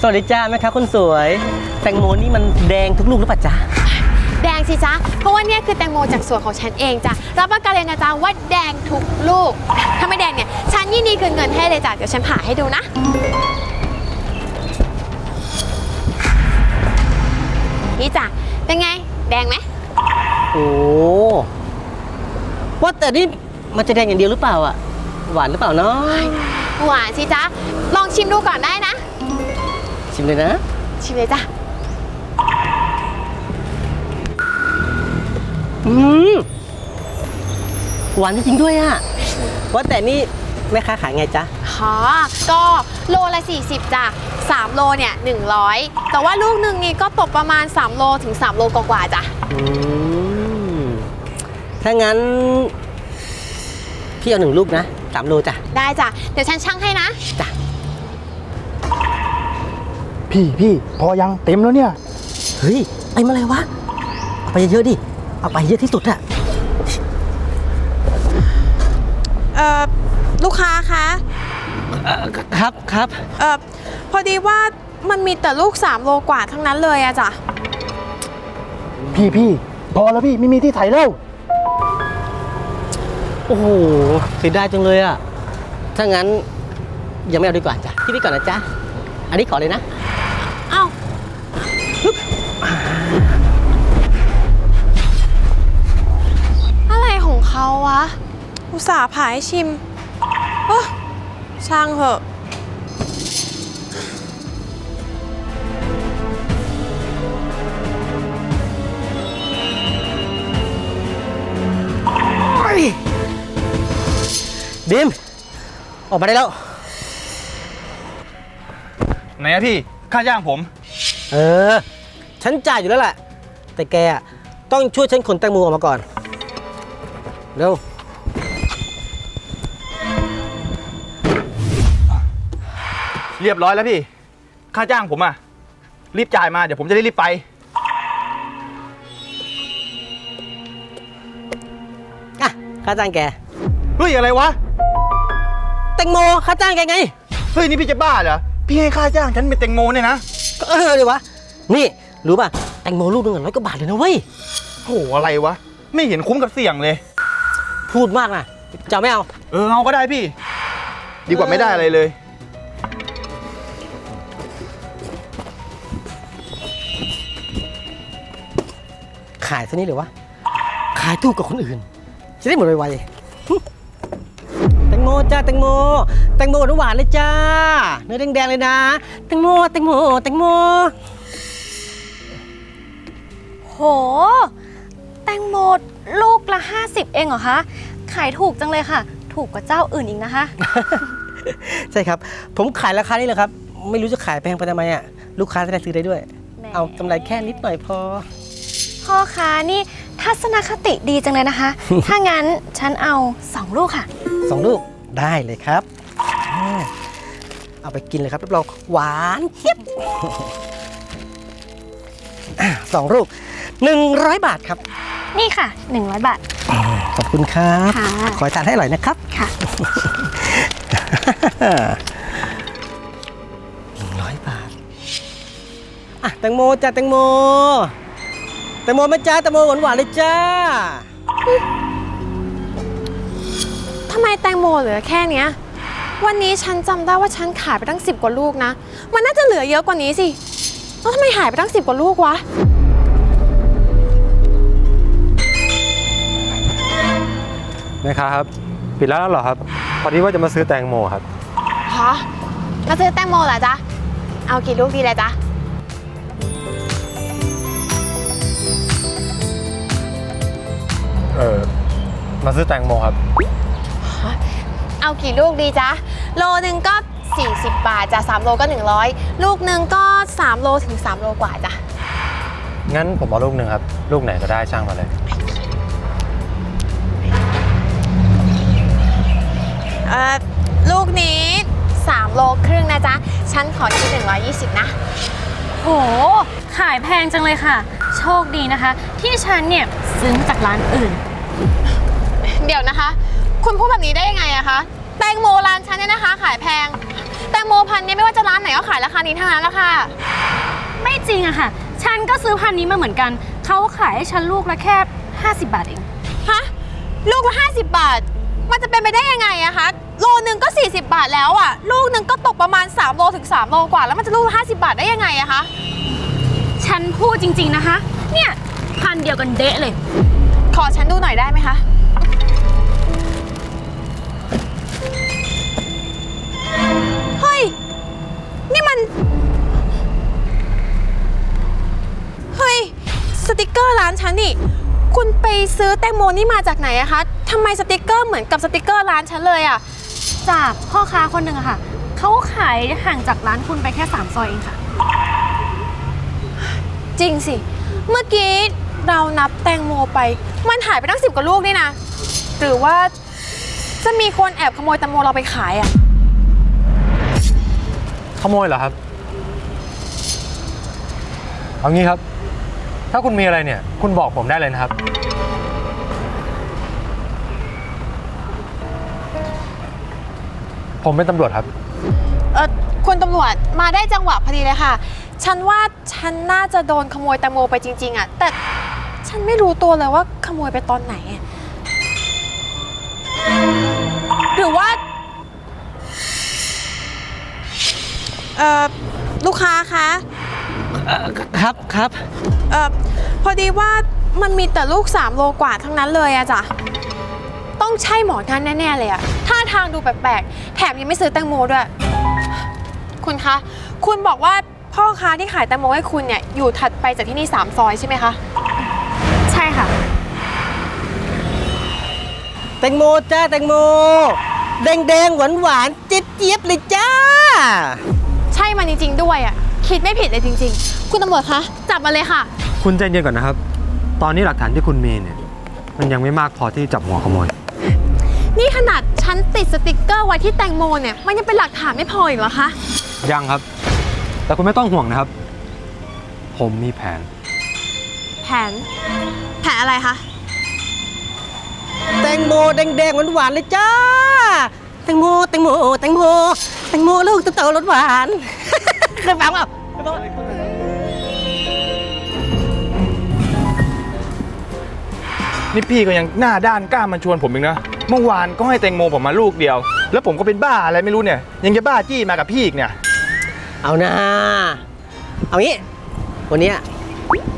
สวัสดีจ้าแม่ค้าคนสวย แตงโมนี่มันแดงทุกลูกหรือเปล่าจ๊ะแดงสิจ๊ะ เพราะว่าเนี่ยคือแตงโมจากสวนของฉันเองจ้ะ รับประกันเลยนะจ๊ะว่าแดงทุกลูก ถ้าไม่แดงเนี่ย ฉันยินดีคืนเงินให้เลยจ้ะ เดี๋ยวฉันผ่าให้ดูนะ นี่จ้ะ เป็นไง แดงไหม โอ้ว่าแต่นี่มันจะแดงอย่างเดียวหรือเปล่าอะ หวานหรือเปล่าเนาะหวานสิจ๊ะ ลองชิมดูก่อนได้นะ ชิมเลยนะ ชิมเลยจ้ะ อืมหวานจริงๆด้วยอะว่าแต่นี่แม่ค้าขายไงจ๊ะอ๋อก็โลละ 40จ้ะ3 โลเนี่ย 100 แต่ว่าลูกหนึ่งนี่ก็ตกประมาณ 3 โลถึง 3 โลกว่าๆจ้ะ อืม ถ้างั้น พี่เอาหนึ่งลูกนะสามโลจ้ะ ได้จ้ะ เดี๋ยวฉันชั่งให้นะ จ้ะ พี่พี่พอยังเต็มแล้วเนี่ย เฮ้ยไอ้มาอะไรวะ เอาไปเยอะๆดิ เอาไปเยอะที่สุดอะเอ่อลูกค้าคะเอ่อครับครับเอ่อพอดีว่ามันมีแต่ลูก 3 โลกว่าทั้งนั้นเลยอะจ้ะ พี่พี่พอแล้วพี่ไม่มีที่ไถแล้วโอ้โหเสียดายจังเลยอะถ้างั้นยังไม่เอาดีกว่าจ้ะที่นี่ก่อนนะจ๊ะ อันนี้ขอเลยนะ เขาวะ อุตส่าห์ผ่าให้ชิมโอ้ช่างเหอะดิมออกมาได้แล้ว ไหนอะพี่ ค่าจ้างผม เออ ฉันจ่ายอยู่แล้วแหละ แต่แกอะต้องช่วยฉันขนแตงโมออกมาก่อน เร็ว เรียบร้อยแล้วพี่ ค่าจ้างผมอะรีบจ่ายมา เดี๋ยวผมจะได้รีบไป อะค่าจ้างแก เฮ้ย อะไรวะ แตงโมค่าจ้างแกไง เฮ้ย นี่พี่จะบ้าเหรอ พี่ให้ค่าจ้างฉันเป็นแตงโมเนี่ยนะ ก็เออเลยวะ นี่รู้ป่ะ แตงโมลูกหนึงอะร้อยกว่าบาทเลยนะเว้ย โห อะไรวะ ไม่เห็นคุ้มกับเสี่ยงเลย พูดมากนะจะเอาไม่เอา เออเอาก็ได้พี่ ดีกว่าไม่ได้อะไรเลย ขายซะนี่เลยวะ ขายถูกกว่าคนอื่น จะได้หมดไวๆหึแตงโมจ้าแตงโม แตงโมหวานๆเลยจ้า เนื้อแดงๆเลยนะ แตงโมแตงโมแตงโม โห แตงโมลูกละ 50 เองเหรอคะ ขายถูกจังเลยค่ะ ถูกกว่าเจ้าอื่นอีกนะคะ ใช่ครับ ผมขายราคานี้เลยครับ ไม่รู้จะขายแพงไปทำไมอะ ลูกค้าจะได้ซื้อได้ด้วย แหม เอากำไรแค่นิดหน่อยพอ พ่อค้านี่ทัศนคติดีจังเลยนะคะ ถ้างั้นฉันเอา 2 ลูกค่ะ สองลูกได้เลยครับอ่าเอาไปกินเลยครับรับรองหวานเจี๊ยบอ่าสองลูกหนึ่งร้อยบาทครับ นี่ค่ะ 100 บาท ขอบคุณครับ ค่ะ ขอให้ทานให้อร่อยนะครับ ค่ะ หนึ่งร้อยบาท อะแตงโมจ้าแตงโม แตงโมไหม่จ้าแตงโมหวานหวานๆเลยจ้า ทำไมแตงโมเหลือแค่เนี้ย วันนี้ฉันจำได้ว่าฉันขายไปตั้ง 10 กว่าลูกนะ มันน่าจะเหลือเยอะกว่านี้สิ แล้วทำไมหายไปตั้ง 10 กว่าลูกวะ แม่ค้าครับ ปิดร้านแล้วเหรอครับ พอดีว่าจะมาซื้อแตงโมครับ ฮะมาซื้อแตงโมเหรอจ๊ะ เอากี่ลูกดีเลยจ๊ะ เออมาซื้อแตงโมครับ เอากี่ลูกดีจ๊ะ โลหนึ่งก็ 40 บาทจ้ะ3โลก็ 100 ลูกหนึ่งก็ 3 โลถึง 3 โลกว่าจ้ะ งั้นผมเอาลูกหนึ่งครับ ลูกไหนก็ได้ช่างมาเลย เอ่อลูกนี้ 3 โลครึ่งนะจ๊ะ ฉันขอคิด120 นะ โห ขายแพงจังเลยค่ะ โชคดีนะคะ ที่ฉันเนี่ยซื้อมาจากร้านอื่น เดี๋ยวนะคะ คุณพูดแบบนี้ได้ยังไงอะคะ แตงโมร้านฉันเนี่ยนะคะ ขายแพง แต่ตงโมพันธุ์เนี้ไม่ว่าจะร้านไหนก็ขายราคานี้ทั้งนั้นละค่ะ ไม่จริงอะค่ะ ฉันก็ซื้อพันนี้มาเหมือนกัน เขาขายให้ฉันลูกละแค่ 50 บาทเอง ฮะ ลูกละ 50 บาท มันจะเป็นไปได้ยังไงอะคะโลนึงก็ 40 บาทแล้วอะลูกนึงก็ตกประมาณ 3 โลถึง 3 โลกว่า แล้วมันจะลูกละ50 บาทได้ยังไงอะคะ ฉันพูดจริง ๆนะคะ เนี่ยพันเดียวกันเดะเลย ขอฉันดูหน่อยได้ไหมคะ เฮ้ย นี่มัน เฮ้ย สติกเกอร์ร้านฉันนี่ คุณไปซื้อแตงโมนี่มาจากไหนอะคะทำไมสติกเกอร์เหมือนกับสติกเกอร์ร้านฉันเลยอะจากพ่อค้าคนหนึ่งอะค่ะ เขาขายห่างจากร้านคุณไปแค่ 3 ซอยเองค่ะ จริงสิ เมื่อกี้เรานับแตงโมไป มันหายไปตั้งสิบกว่าลูกนี่นะ หรือว่าจะมีคนแอบขโมยแตงโมเราไปขายอะขโมยเหรอครับ เอางี้ครับ ถ้าคุณมีอะไรเนี่ย คุณบอกผมได้เลยนะครับ ผมเป็นตำรวจครับ เออคุณตำรวจมาได้จังหวะพอดีเลยค่ะ ฉันว่าฉันน่าจะโดนขโมยแตงโมไปจริง ๆอะแต่ฉันไม่รู้ตัวเลยว่าขโมยไปตอนไหนอะหรือว่า เอ่อลูกค้าคะ ครับครับ เอ่อพอดีว่ามันมีแต่ลูก 3 โลกว่าทั้งนั้นเลยอะจ้ะ ต้องใช่หมอนั่นแน่ ๆ เลยอะท่าทางดูแปลกๆ แถมยังไม่ซื้อแตงโมด้วย คุณคะ คุณบอกว่าพ่อค้าที่ขายแตงโมให้คุณเนี่ย อยู่ถัดไปจากที่นี่ 3 ซอยใช่ไหมคะ ใช่ค่ะ แตงโมจ้าแตงโม แดงแดงหวานหวานๆเจี๊ยบเจี๊ยบเลยจ้า ใช่มันจริงๆด้วยอะ คิดไม่ผิดเลยจริง ๆ คุณตำรวจคะจับมาเลยค่ะ คุณใจเย็นก่อนนะครับ ตอนนี้หลักฐานที่คุณมีเนี่ย มันยังไม่มากพอที่จะจับหัวขโมย นี่ขนาดฉันติดสติกเกอร์ไว้ที่แตงโมเนี่ยมันยังเป็นหลักฐานไม่พออีกเหรอคะยังครับ แต่คุณไม่ต้องห่วงนะครับ ผมมีแผน แผน แผนอะไรคะแตงโมแดงแดงหวานหวานๆเลยจ้าแตงโมแตงโมแตงโมแตงโมลูกโตๆรสหวาน เคยฟังเปล่าเคยฟังเปล่านี่พี่ก็ยังหน้าด้านกล้ามาชวนผมอีกนะ เมื่อวานก็ให้แตงโมผมมาลูกเดียว แล้วผมก็เป็นบ้าอะไรไม่รู้เนี่ย ยังจะบ้าจี้มากับพี่อีกเนี่ย เอานะ เอางี้ วันเนี้ย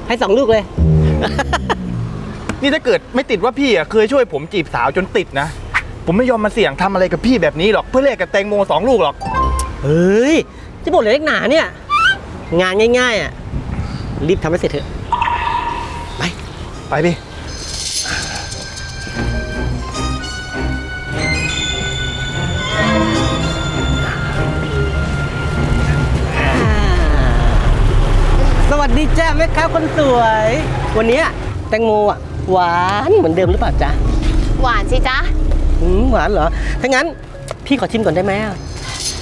ให้สองลูกเลย นี่ถ้าเกิดไม่ติดว่าพี่อะเคยช่วยผมจีบสาวจนติดนะ ผมไม่ยอมมาเสี่ยงทำอะไรกับพี่แบบนี้หรอกเพื่อแลกกับแตงโมสองลูกหรอก เฮ้ย จะบอกเลยเล็กหนาเนี่ย งานง่าย ๆอะรีบทำให้เสร็จเถอะ ไป ไปพี่ สวัสดีจ้าแม่ค้าคนสวย วันเนี้ยแตงโมอะ หวานเหมือนเดิมหรือเปล่าจ๊ะหวานสิจ๊ะ อืมหวานเหรอ ถ้างั้นพี่ขอชิมก่อนได้ไหมอะ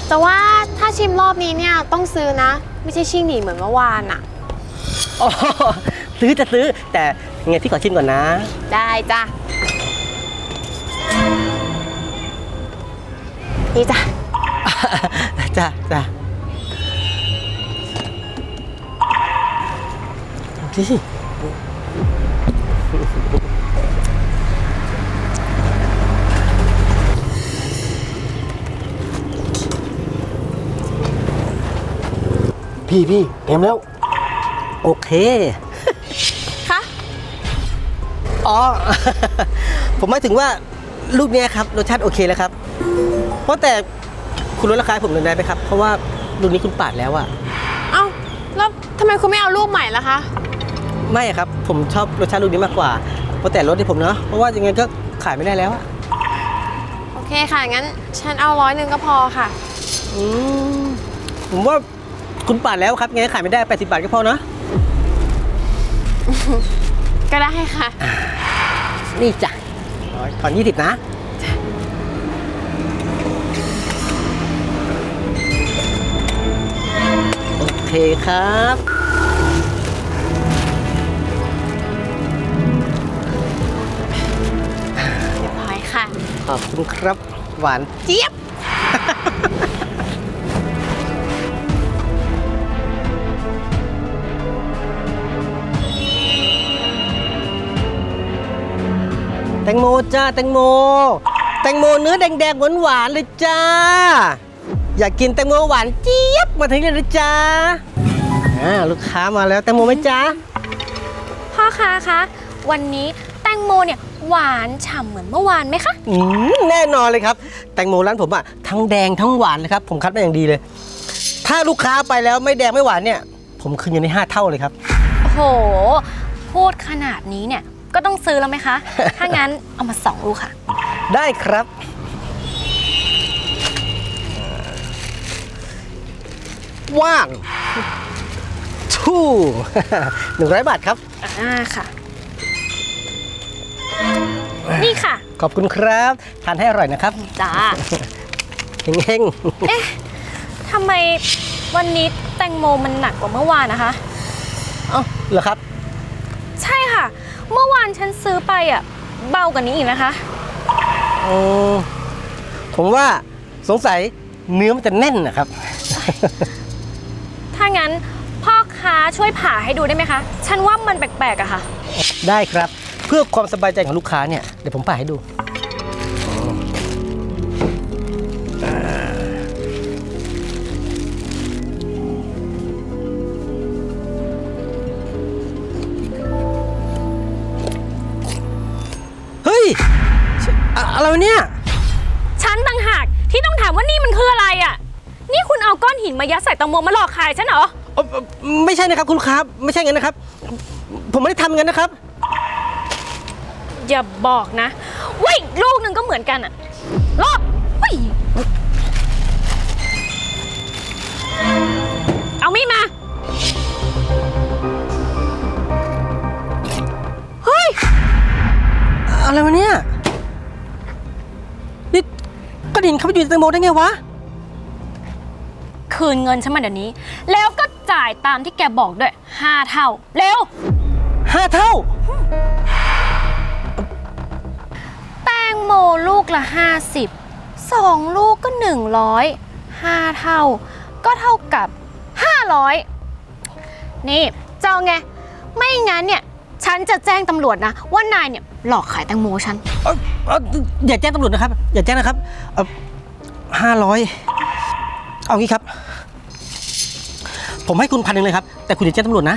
แต่ว่าถ้าชิมรอบนี้เนี่ยต้องซื้อนะ ไม่ใช่ชิ่งหนีเหมือนเมื่อวานอะอ๋อซื้อจะซื้อแต่ยังไงพี่ขอชิมก่อนนะ ได้จ้ะนี่จ้ะจ้ะจ้ะพี่ พี่พี่เต็มแล้ว โอเค คะอ๋อ ผมหมายถึงว่าลูกเนี้ยครับรสชาติโอเคแล้วครับ เพราะแต่คุณลดราคาให้ผมหน่อยได้ไหมครับ เพราะว่าลูกนี้คุณปาดแล้วอะเอ้าแล้วทำไมคุณไม่เอารูปใหม่ล่ะคะ ไม่อะครับ ผมชอบรสชาติลูกนี้มากกว่า เพราะแต่ลดให้ผมเนาะเพราะว่ายังไงก็ขายไม่ได้แล้วอะโอเคค่ะ งั้น ฉันเอาร้อยหนึ่งก็พอค่ะ อืมผมว่า คุณปาดแล้วครับยังไงขายไม่ได้ 80 บาทก็พอเนาะก็ได้ค่ะ นี่จ้ะร้อยถอน20 นะ โอเคครับ เรียบร้อยค่ะ ขอบคุณครับ หวานเจี๊ยบ แตงโมจ้าแตงโม แตงโมเนื้อแดงๆหวานๆเลยจ้า อยากกินแตงโมหวานเจี๊ยบมาทางนี้เลยจ้าอ่าลูกค้ามาแล้วแตงโมไหมจ้าพ่อค้าคะวันนี้แตงโมเนี่ยหวานฉ่ำเหมือนเมื่อวานไหมคะ อืมแน่นอนเลยครับ แตงโมร้านผมอะทั้งแดงทั้งหวานเลยครับ ผมคัดมาอย่างดีเลย ถ้าลูกค้าไปแล้วไม่แดงไม่หวานเนี่ย ผมคืนเงินในห้าเท่าเลยครับโอ้โห พูดขนาดนี้เนี่ย ก็ต้องซื้อแล้วไหมคะ ถ้างั้นเอามาสองลูกค่ะ ได้ครับ ว่างทู่หนึ่งร้อยบาทครับ อ่าค่ะ นี่ค่ะ ขอบคุณครับ ทานให้อร่อยนะครับจ้าเฮงเอ๊ะทำไมวันนี้แตงโมมันหนักกว่าเมื่อวานนะคะ ๆเอ้าเหรอครับ ใช่ค่ะ เมื่อวานฉันซื้อไปอะ เบากว่านี้อีกนะคะ อืมผมว่าสงสัยเนื้อมันจะแน่นนะครับ ถ้างั้นพ่อค้าช่วยผ่าให้ดูได้ไหมคะ ฉันว่ามันแปลกๆอะค่ะ ได้ครับ เพื่อความสบายใจของลูกค้าเนี่ยเดี๋ยวผมผ่าให้ดู ตงโมมาหลอกขายฉันเหรอเอ่อเอ่อไม่ใช่นะครับคุณลูกค้าไม่ใช่งั้นนะครับ ผมไม่ได้ทำงั้นนะครับ อย่าบอกนะว่าอีกลูกหนึ่งก็เหมือนกันอะรอบวิ่เอามีดมา เฮ้ย อะไรวะเนี่ยนี่กระดิ่งเขาไปอยู่ในแตงโมได้ไงวะ คืนเงินฉันมาเดี๋ยวนี้ แล้วก็จ่ายตามที่แกบอกด้วย5เท่า เร็ว ห้าเท่า แตงโมลูกละ 50 2 ลูกก็ 100 5 เท่า ก็เท่ากับ 500 นี่เจ้าไง ไม่งั้นเนี่ย ฉันจะแจ้งตำรวจนะ ว่านายเนี่ยหลอกขายแตงโมฉัน เอ่อเอ่ออย่าแจ้งตำรวจนะครับ อย่าแจ้งนะครับห้าร้อย เอางี้ครับ ผมให้คุณพันหนึ่งเลยครับ แต่คุณอย่าแจ้งตำรวจนะ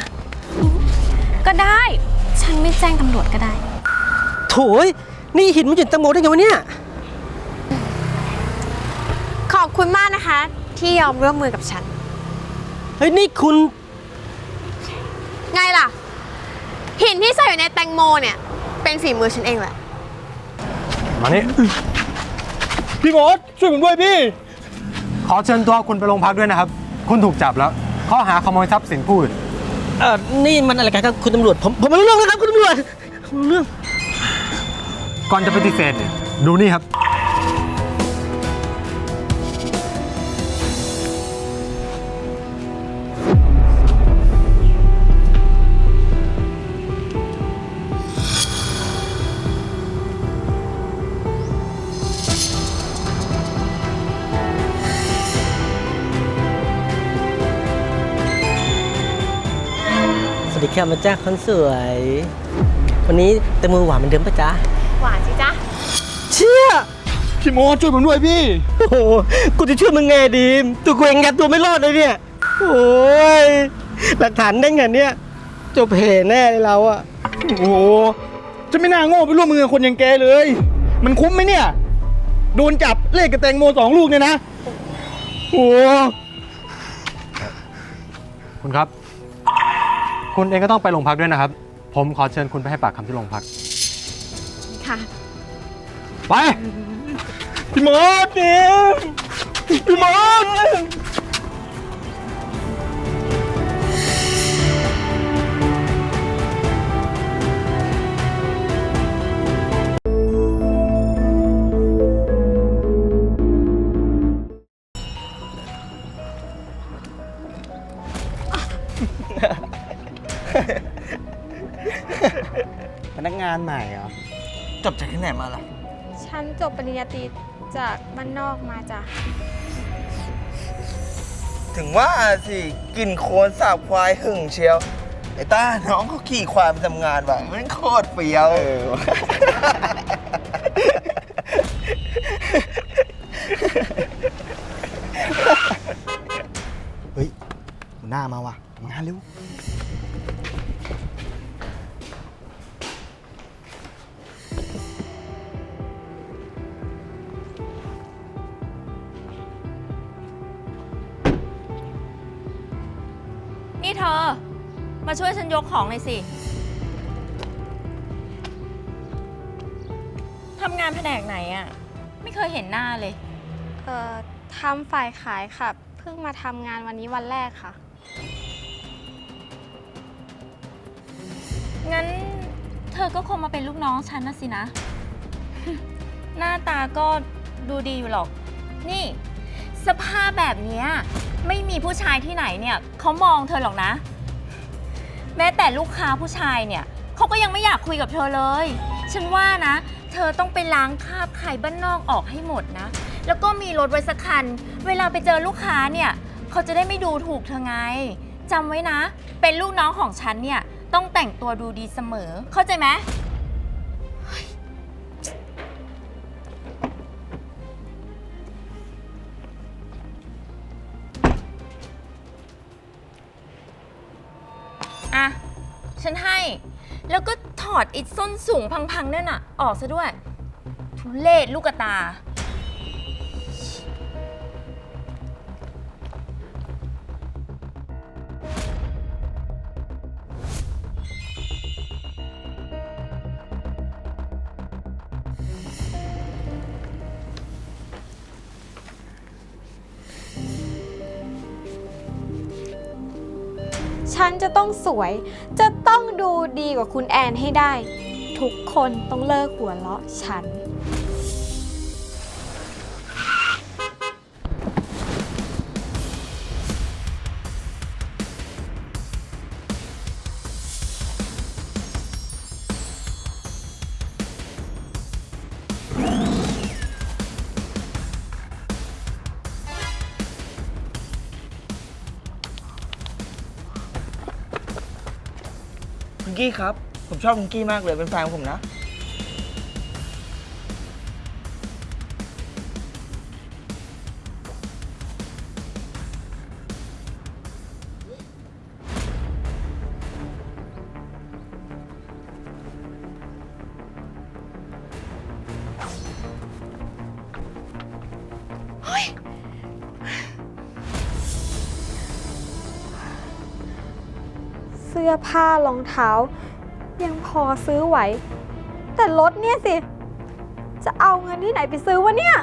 ก็ได้ ฉันไม่แจ้งตำรวจก็ได้ โถยนี่หินมันอยู่ในแตงโมได้ไงวะเนี่ย ขอบคุณมากนะคะ ที่ยอมร่วมมือกับฉัน เฮ้ย นี่คุณ ไงล่ะ หินที่ใส่อยู่ในแตงโมเนี่ย เป็นฝีมือฉันเองแหละ มานี่ พี่มดช่วยผมด้วยพี่ ขอเชิญตัวคุณไปโรงพักด้วยนะครับ คุณถูกจับแล้ว ข้อหาขโมยทรัพย์สินผู้อื่นเอ่อนี่มันอะไรกันครับคุณตำรวจ ผมผมไม่รู้เรื่องนะครับคุณตำรวจผมไม่รู้เรื่อง ก่อนจะปฏิเสธเนี่ยดูนี่ครับ ดีครับมาจ้าคนสวย วันนี้แตงโมหวานเหมือนเดิมปะจ๊ะ หวานสิจ๊ะ เชี่ยพี่มดช่วยผมด้วยพี่ โอ้โห กูจะช่วยมึงไงดีมตัวกูเองยัดตัวไม่รอดเลยเนี่ย โอ้ย หลักฐานได้ไงเนี่ยจบเพแน่เลยเราอะโอ้โห จะไม่น่าโง่ไปร่วมมือกับคนอย่างแกเลย มันคุ้มไหมเนี่ย โดนจับเลขกับแตงโมสองลูกเนี่ยนะ โอ้โหคุณครับ คุณเองก็ต้องไปโรงพักด้วยนะครับ ผมขอเชิญคุณไปให้ปากคำที่โรงพัก ค่ะ ไป พี่มดเนี่ยพี่มดพานใหม่เหรอ จบจากที่ไหนมาล่ะ ฉันจบปริญญาตรีจากบ้านนอกมาจ้ะ ถึงว่าสิกลิ่นโคลนสาบควายหึ่งเชียว ไอ้ต้าน้องเขาขี่ควายไปทำงานว่ะมันโคตรเฟี้ยวเฮ้ยหน้ามาว่ะงานเร็ว เธอ มาช่วยฉันยกของหน่อยสิ ทำงานแผนกไหนอะไม่เคยเห็นหน้าเลย เอ่อทำฝ่ายขายค่ะ เพิ่งมาทำงานวันนี้วันแรกค่ะ งั้นเธอก็คงมาเป็นลูกน้องฉันนะสินะ หน้าตาก็ดูดีอยู่หรอก นี่ สภาพแบบเนี้ย ไม่มีผู้ชายที่ไหนเนี่ยเขามองเธอหรอกนะ แม้แต่ลูกค้าผู้ชายเนี่ยเขาก็ยังไม่อยากคุยกับเธอเลย ฉันว่านะ เธอต้องไปล้างคราบไข่บ้านนอกออกให้หมดนะ แล้วก็มีรถไว้สักคัน เวลาไปเจอลูกค้าเนี่ยเขาจะได้ไม่ดูถูกเธอไงจำไว้นะ เป็นลูกน้องของฉันเนี่ยต้องแต่งตัวดูดีเสมอ เข้าใจไหม ฉันให้ แล้วก็ถอดไอิส้นสูงพังๆนั่นน่ะ ออกซะด้วย ทุเลศลูกกระตา ฉันจะต้องสวย จะ ต้องดูดีกว่าคุณแอนให้ได้ ทุกคนต้องเลิกหัวเราะฉัน กี้ครับ ผมชอบคุณกี้มากเลยเป็นแฟนของผมนะ เสื้อผ้ารองเท้า ยังพอซื้อไหว แต่รถเนี่ยสิ จะเอาเงินที่ไหนไปซื้อวะเนี่ย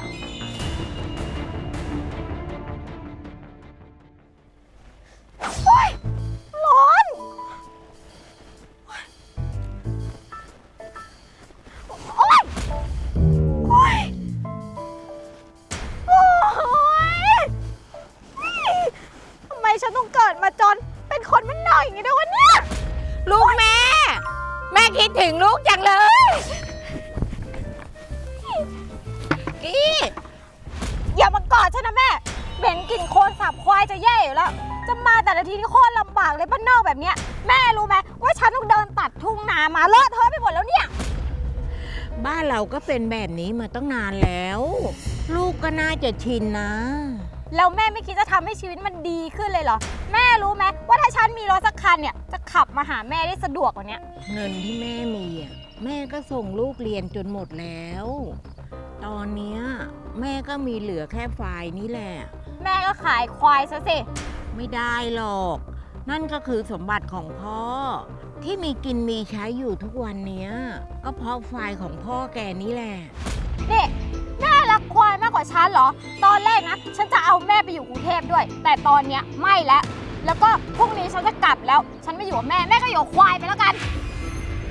ก็เป็นแบบนี้มาตั้งนานแล้ว ลูกก็น่าจะชินนะ แล้วแม่ไม่คิดจะทำให้ชีวิตมันดีขึ้นเลยเหรอ แม่รู้ไหมว่าถ้าฉันมีรถสักคันเนี่ยจะขับมาหาแม่ได้สะดวกกว่าเนี้ยเงินที่แม่มีอะแม่ก็ส่งลูกเรียนจนหมดแล้ว ตอนเนี้ยแม่ก็มีเหลือแค่ไฟล์นี่แหละ แม่ก็ขายควายซะสิ ไม่ได้หรอก นั่นก็คือสมบัติของพ่อ ที่มีกินมีใช้อยู่ทุกวันเนี้ย ก็เพราะไฟล์ของพ่อแกนี่แหละ นี่แม่รักควายมากกว่าฉันเหรอ ตอนแรกนะ ฉันจะเอาแม่ไปอยู่กรุงเทพด้วย แต่ตอนเนี้ยไม่แล้ว แล้วก็พรุ่งนี้ฉันจะกลับแล้ว ฉันไม่อยู่กับแม่ แม่ก็อยู่กับควายไปแล้วกัน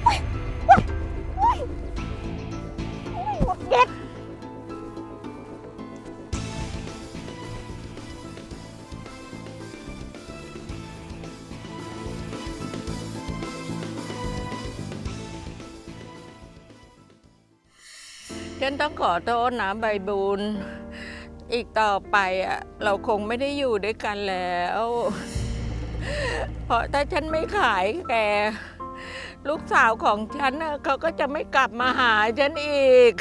โอ๊ยโอ๊ยโอ๊ยโอ๊ยหงุด ฉันต้องขอโทษนะใบบุญ อีกต่อไปอะเราคงไม่ได้อยู่ด้วยกันแล้ว เพราะถ้าฉันไม่ขายแกลูกสาวของฉันน่ะเขาก็จะไม่กลับมาหาฉันอีก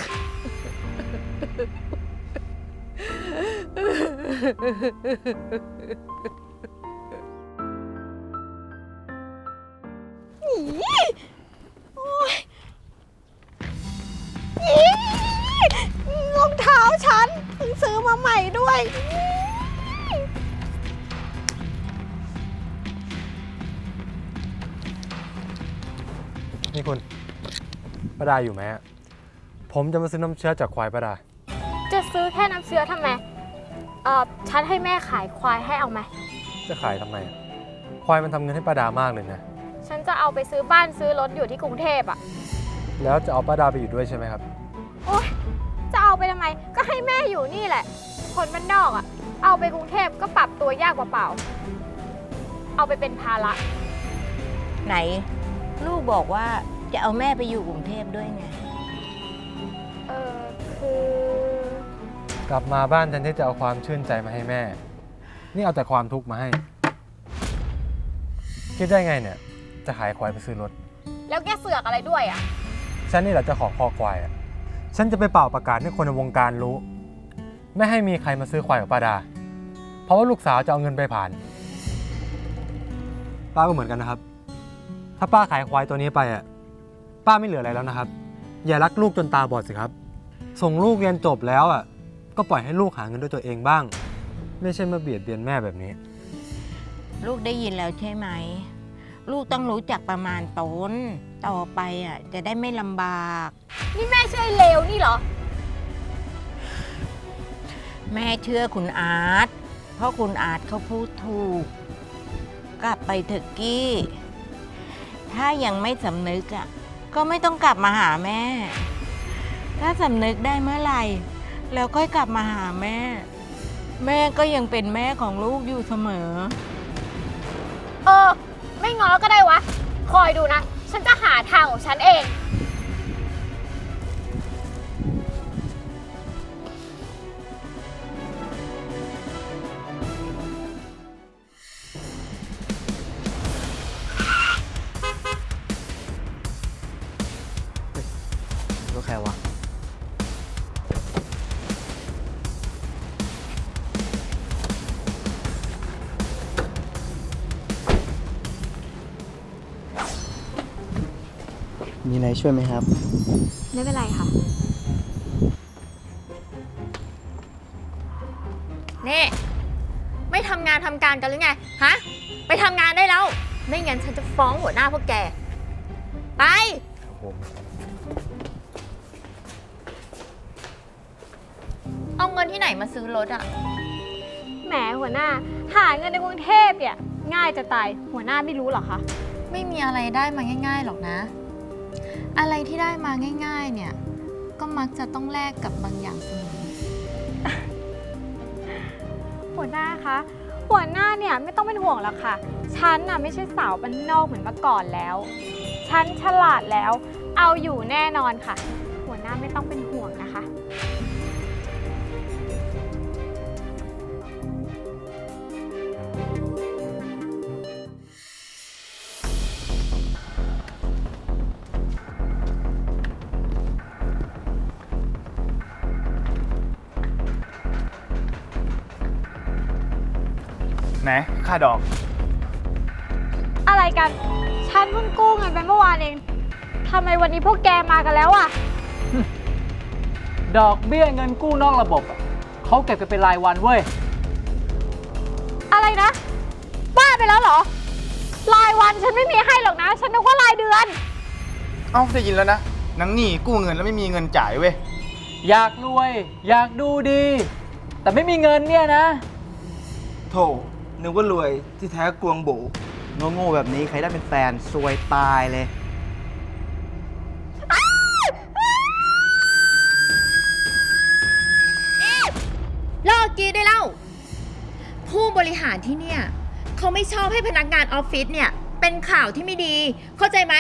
ใหม่ด้วย นี่คุณป้าดาอยู่ไหมผมจะมาซื้อน้ำเชื้อจากควายป้าดา จะซื้อแค่น้ำเชื้อทำไมเออฉันให้แม่ขายควายให้เอาไหม จะขายทำไมควายมันทำเงินให้ป้าดามากเลยนะ ฉันจะเอาไปซื้อบ้านซื้อรถอยู่ที่กรุงเทพอะแล้วจะเอาป้าดาไปอยู่ด้วยใช่ไหมครับ โอ๊ย จะเอาไปทำไม ให้แม่อยู่นี่แหละ คนบ้านนอกอะเอาไปกรุงเทพก็ปรับตัวยากกว่าเปล่า เอาไปเป็นภาระ ไหน ลูกบอกว่าจะเอาแม่ไปอยู่กรุงเทพด้วยไง เออคือ กลับมาบ้านแทนที่จะเอาความชื่นใจมาให้แม่ นี่เอาแต่ความทุกข์มาให้ คิดได้ไงเนี่ย จะขายควายไปซื้อรถ แล้วแกเสือกอะไรด้วยอะฉันนี่แหละเจะของคอควายอะ ฉันจะไปเป่าประกาศให้คนในวงการรู้ ไม่ให้มีใครมาซื้อควายกับป้าดา เพราะว่าลูกสาวจะเอาเงินไปผ่าน ป้าก็เหมือนกันนะครับ ถ้าป้าขายควายตัวนี้ไปอะ ป้าไม่เหลืออะไรแล้วนะครับ อย่ารักลูกจนตาบอดสิครับ ส่งลูกเรียนจบแล้วอะ ก็ปล่อยให้ลูกหาเงินด้วยตัวเองบ้าง ไม่ใช่มาเบียดเบียนแม่แบบนี้ ลูกได้ยินแล้วใช่ไหม ลูกต้องรู้จักประมาณตนต่อไปอะจะได้ไม่ลำบาก นี่แม่ช่วยเลวนี่เหรอ แม่เชื่อคุณอาร์ตเพราะคุณอาร์ตเขาพูดถูก กลับไปเถอะกี้ ถ้ายังไม่สำนึกอะก็ไม่ต้องกลับมาหาแม่ ถ้าสำนึกได้เมื่อไหร่ แล้วค่อยกลับมาหาแม่ แม่ก็ยังเป็นแม่ของลูกอยู่เสมอ เออ ไม่ง้อก็ได้วะ คอยดูนะ ฉันจะหาทางของฉันเอง ช่วยไหมครับ ไม่เป็นไรค่ะ นี่ ไม่ทำงานทำการกันหรือไง ฮะ ไปทำงานได้แล้ว ไม่งั้นฉันจะฟ้องหัวหน้าพวกแก ไป เอาเงินที่ไหนมาซื้อรถอะแหมหัวหน้า หาเงินในกรุงเทพเนี่ยง่ายจะตายหัวหน้าไม่รู้เหรอคะ ไม่มีอะไรได้มาง่าย ๆ หรอกนะ อะไรที่ได้มาง่ายๆเนี่ย ก็มักจะต้องแลกกับบางอย่างเสมอ หัวหน้าคะ หัวหน้าเนี่ยไม่ต้องเป็นห่วงหรอกค่ะ ฉันน่ะไม่ใช่สาวบ้านนอกเหมือนเมื่อก่อนแล้ว ฉันฉลาดแล้ว เอาอยู่แน่นอนค่ะ หัวหน้าไม่ต้องเป็น ค่าดอก อะไรกัน ฉันเพิ่งกู้เงินไปเมื่อวานเอง ทำไมวันนี้พวกแกมากันแล้วอะ ดอกเบี้ยเงินกู้นอกระบบอะเขาเก็บกันเป็นรายวันเว้ย อะไรนะ บ้าไปแล้วเหรอ รายวันฉันไม่มีให้หรอกนะ ฉันนึกว่ารายเดือน เอ้าได้ยินแล้วนะนางนี่กู้เงินแล้วไม่มีเงินจ่ายเว้ย อยากรวย อยากดูดี แต่ไม่มีเงินเนี่ยนะ โถ นึกว่ารวยที่แท้กวงโบโง่ๆแบบนี้ใครได้เป็นแฟนซวยตายเลย เลิกกรีได้แล้ว ผู้บริหารที่เนี่ยเขาไม่ชอบให้พนักงานออฟฟิศเนี่ย เป็นข่าวที่ไม่ดี เข้าใจไหม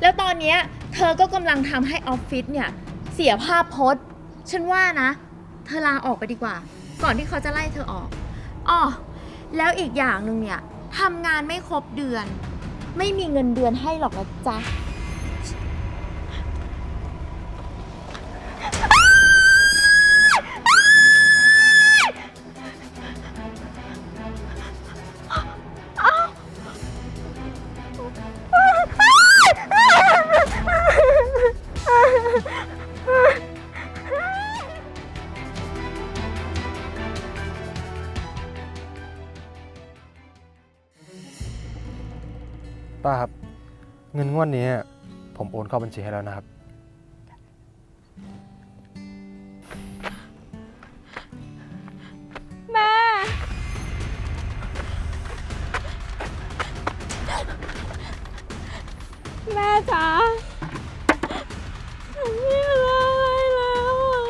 แล้วตอนเนี้ยเธอก็กำลังทำให้ออฟฟิศเนี่ย เสียภาพพจน์ ฉันว่านะ เธอลาออกไปดีกว่า ก่อนที่เขาจะไล่เธอออกอ๋อ แล้วอีกอย่างหนึ่งเนี่ยทำงานไม่ครบเดือน ไม่มีเงินเดือนให้หรอกนะจ๊ะ ป้าครันนี้ผมโอนเข้าบัญชีให้แล้วนะครับ แม่ แม่จ๋าฉันไม่เหลืออะไรแล้วอะ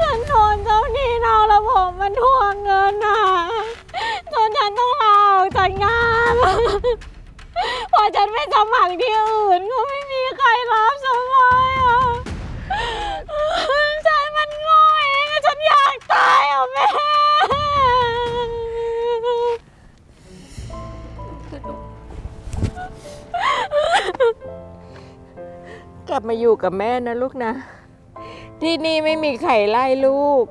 ฉันโดนเจ้าหนี้นอกระบบมันทวงเงินอะจนฉันต้องลาออกจากงาน ฉันไปสมัครที่อื่นก็ไม่มีใครรับฉันเลยอะฉันมันโง่เองอะฉันอยากตายอะแม่ กลับมาอยู่กับแม่นะลูกนะ ที่นี่ไม่มีใครไล่ลูก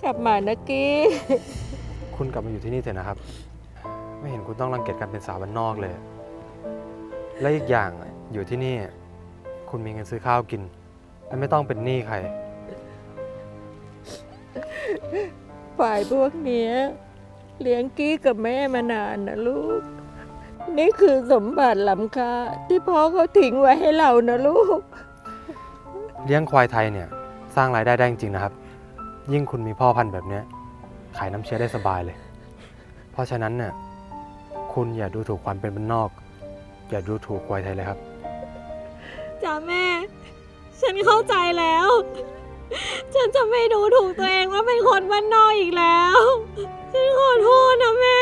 กลับมานะกี้ คุณกลับมาอยู่ที่นี่เถอะนะครับ ไม่เห็นคุณต้องรังเกียจการเป็นสาวบ้านนอกเลย และอีกอย่างอะอยู่ที่นี่ คุณมีเงินซื้อข้าวกิน และไม่ต้องเป็นหนี้ใคร ฝ่ายพวกเนี้ยเลี้ยงกี้กับแม่มานานนะลูก นี่คือสมบัติล้ำค่าที่พ่อเขาทิ้งไว้ให้เรานะลูก เลี้ยงควายไทยเนี่ย สร้างรายได้ได้จริงๆนะครับ ยิ่งคุณมีพ่อพันธุ์แบบเนี้ยขายน้ำเชื้อได้สบายเลย เพราะฉะนั้นเนี่ยคุณอย่าดูถูกความเป็นบ้านนอก อย่าดูถูกควายไทยเลยครับ จ้าแม่ ฉันเข้าใจแล้ว ฉันจะไม่ดูถูกตัวเองว่าเป็นคนบ้านนอกอีกแล้ว ฉันขอโทษนะแม่